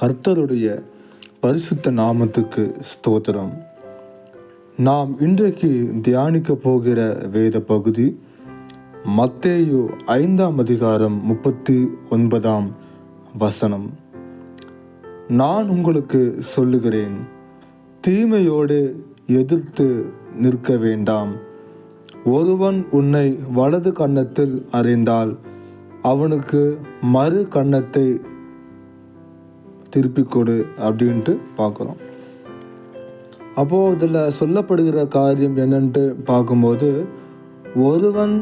கர்த்தருடைய பரிசுத்த நாமத்துக்கு ஸ்தோத்திரம். நாம் இன்றைக்கு தியானிக்க போகிற வேத பகுதி மத்தேயு ஐந்தாம் அதிகாரம் முப்பத்தி ஒன்பதாம் வசனம். நான் உங்களுக்கு சொல்லுகிறேன் தீமையோடு எதிர்த்து நிற்க வேண்டாம். ஒருவன் உன்னை வலது கன்னத்தில் அறிந்தால் அவனுக்கு மறு கன்னத்தை திருப்பி கொடு அப்படின்ட்டு பார்க்குறோம். அப்போது இதில் சொல்லப்படுகிற காரியம் என்னன்ட்டு பார்க்கும்போது ஒருவன்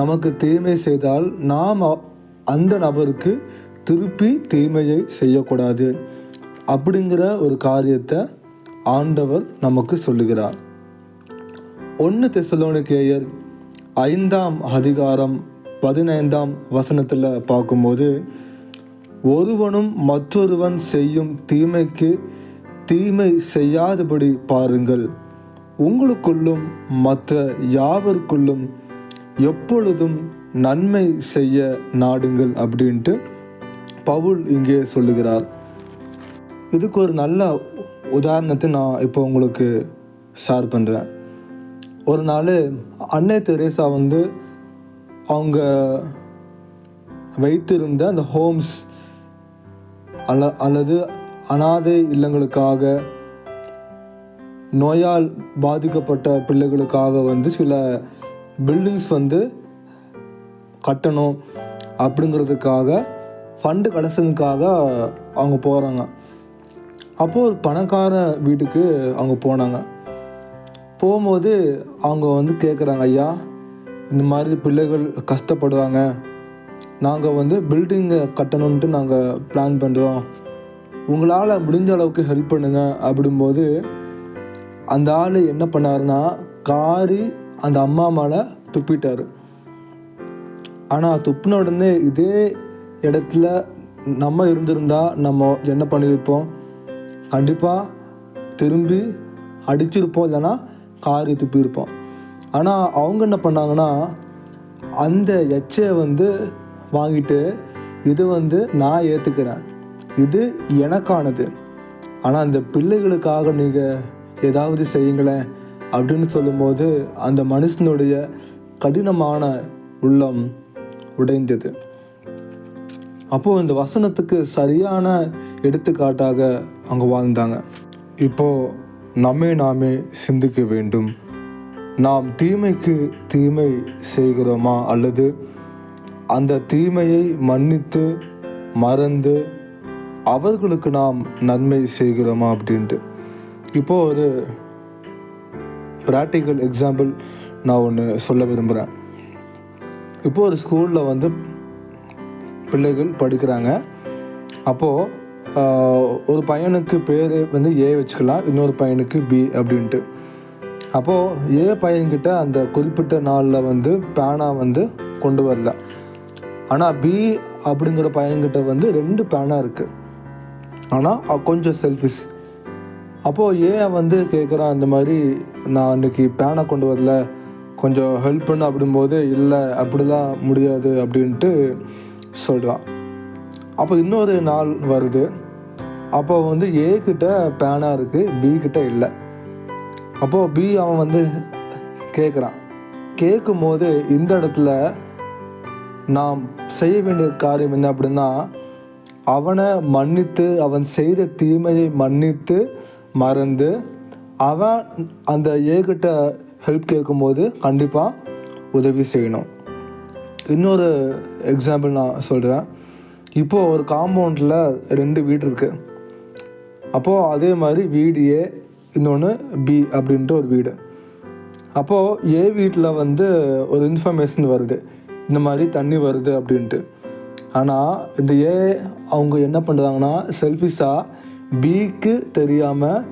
நமக்கு தீமை செய்தால் நாம் அந்த நபருக்கு திருப்பி தீமையை செய்யக்கூடாது அப்படிங்கிற ஒரு காரியத்தை ஆண்டவர் நமக்கு சொல்லுகிறார். ஒன்று தெசலோனிக்கேயர் ஐந்தாம் அதிகாரம் பதினைந்தாம் வசனத்தில் பார்க்கும்போது ஒருவனும் மற்றொருவன் செய்யும் தீமைக்கு தீமை செய்யாதபடி பாருங்கள். உங்களுக்குள்ளும் மற்ற யாவருக்குள்ளும் எப்பொழுதும் நன்மை செய்ய நாடுங்கள் அப்படின்ட்டு பவுல் இங்கே சொல்லுகிறார். இதுக்கு ஒரு நல்ல உதாரணத்தை நான் இப்போ உங்களுக்கு ஷேர் பண்ணுறேன் ஒரு நாள் அன்னை தெரேசா வந்து அவங்க வைத்திருந்த அந்த ஹோம்ஸ் அல்ல அல்லது அனாதை இல்லங்களுக்காக நோயால் பாதிக்கப்பட்ட பிள்ளைகளுக்காக வந்து சில பில்டிங்ஸ் வந்து கட்டணும் அப்படிங்கிறதுக்காக ஃபண்டு கடைசனுக்காக அவங்க போகிறாங்க அப்போது ஒரு பணக்கார வீட்டுக்கு அவங்க போனாங்க. போகும்போது அவங்க வந்து கேட்குறாங்க ஐயா இந்த மாதிரி பிள்ளைகள் கஷ்டப்படுவாங்க. நாங்கள் வந்து பில்டிங்கை கட்டணுன்ட்டு நாங்கள் பிளான் பண்ணுறோம் உங்களால் முடிஞ்ச அளவுக்கு ஹெல்ப் பண்ணுங்கள் அப்படிம்போது அந்த ஆள் என்ன பண்ணாருன்னா காரி அந்த அம்மா மேலே துப்பிட்டார். ஆனால் துப்பின உடனே இதே இடத்துல நம்ம இருந்திருந்தா நம்ம என்ன பண்ணியிருப்போம்? கண்டிப்பாக திரும்பி அடிச்சிருப்போம் இல்லைன்னா காரி துப்பியிருப்போம். ஆனால் அவங்க என்ன பண்ணாங்கன்னா அந்த எச்சையை வந்து வாங்கிட்டு இது வந்து நான் ஏற்றுக்கிறேன் இது எனக்கானது. ஆனால் அந்த பிள்ளைகளுக்காக நீங்கள் ஏதாவது செய்யுங்களேன் அப்படின்னு சொல்லும்போது அந்த மனுஷனுடைய கடினமான உள்ளம் உடைந்தது. அப்போது இந்த வசனத்துக்கு சரியான எடுத்துக்காட்டாக அங்கே வாழ்ந்தாங்க. இப்போது நம்மை நாமே சிந்திக்க வேண்டும். நாம் தீமைக்கு தீமை செய்கிறோமா அல்லது அந்த தீமையை மன்னித்து மறந்து அவர்களுக்கு நாம் நன்மை செய்கிறோமா அப்படின்ட்டு. இப்போது ஒரு ப்ராக்டிக்கல் எக்ஸாம்பிள் நான் ஒன்று சொல்ல விரும்புகிறேன் இப்போது ஒரு ஸ்கூலில் வந்து பிள்ளைகள் படிக்கிறாங்க. அப்போது ஒரு பையனுக்கு பேர் வந்து ஏ வச்சுக்கலாம் இன்னொரு பையனுக்கு பி அப்படின்ட்டு. அப்போது ஏ பையன்கிட்ட அந்த குறிப்பிட்ட நாளில் வந்து பேனா வந்து கொண்டு வரல. ஆனால் பி அப்படிங்கிற பையன்கிட்ட வந்து ரெண்டு பேனாக இருக்குது ஆனால் கொஞ்சம் செல்ஃபிஷ் அப்போது ஏன் வந்து கேட்குறான் இந்த மாதிரி நான் அன்றைக்கி பேனை கொண்டு வரல கொஞ்சம் ஹெல்ப் பண்ணு அப்படிங்கும்போது இல்லை அப்படிலாம் முடியாது அப்படின்ட்டு சொல்கிறான் அப்போ இன்னொரு நாள் வருது. அப்போ வந்து ஏ கிட்ட பேனா இருக்குது பி கிட்ட இல்லை. அப்போது பி அவன் வந்து கேட்குறான் கேட்கும் போது இந்த இடத்துல நாம் செய்ய வேண்டிய காரியம் என்ன அப்படின்னா அவனை மன்னித்து அவன் செய்த தீமையை மன்னித்து மறந்து அவன் அந்த ஏகிட்ட ஹெல்ப் கேட்கும்போது கண்டிப்பாக உதவி செய்யணும். இன்னொரு எக்ஸாம்பிள் நான் சொல்கிறேன் இப்போது ஒரு காம்பவுண்டில் ரெண்டு வீடு இருக்குது அப்போது அதே மாதிரி வீடு ஏ இன்னொன்று பி அப்படின்ட்டு ஒரு வீடு. அப்போது ஏ வீட்டில் வந்து ஒரு இன்ஃபர்மேஷன் வருது. இந்த மாதிரி தண்ணி வருது அப்படின்ட்டு. ஆனால் இந்த ஏ அவங்க என்ன பண்ணுறாங்கன்னா செல்ஃபிஷாக பிக்கு தெரியாமல்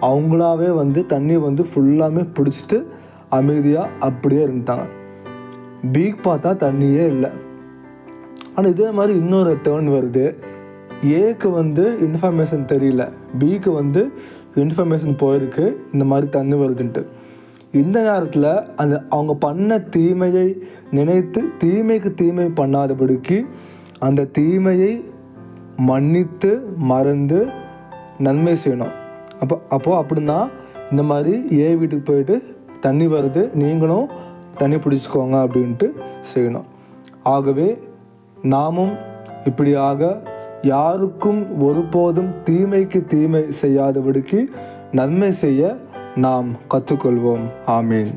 அவங்களாவே வந்து தண்ணி வந்து ஃபுல்லாமே பிடிச்சிட்டு அமைதியாக அப்படியே இருந்தாங்க பீக் பார்த்தா தண்ணியே இல்லை. ஆனால் இதே மாதிரி இன்னொரு டேர்ன் வருது. ஏக்கு வந்து இன்ஃபர்மேஷன் தெரியல. பிக்கு வந்து இன்ஃபர்மேஷன் போயிருக்கு. இந்த மாதிரி தண்ணி வருதுன்ட்டு. இந்த நேரத்தில் அந்த அவங்க பண்ண தீமையை நினைத்து தீமைக்கு தீமை பண்ணாதபடிக்கு அந்த தீமையை மன்னித்து மறந்து நன்மை செய்யணும். அப்போ அப்போது அப்படின்னா இந்த மாதிரி ஏ வீட்டுக்கு போயிட்டு தண்ணி வருது நீங்களும் தண்ணி பிடிச்சிக்கோங்க அப்படின்ட்டு செய்யணும். ஆகவே நாமும் இப்படியாக யாருக்கும் ஒருபோதும் தீமைக்கு தீமை செய்யாதபடிக்கு நன்மை செய்ய நாம் கற்றுக்கொள்வோம். ஆமீன்.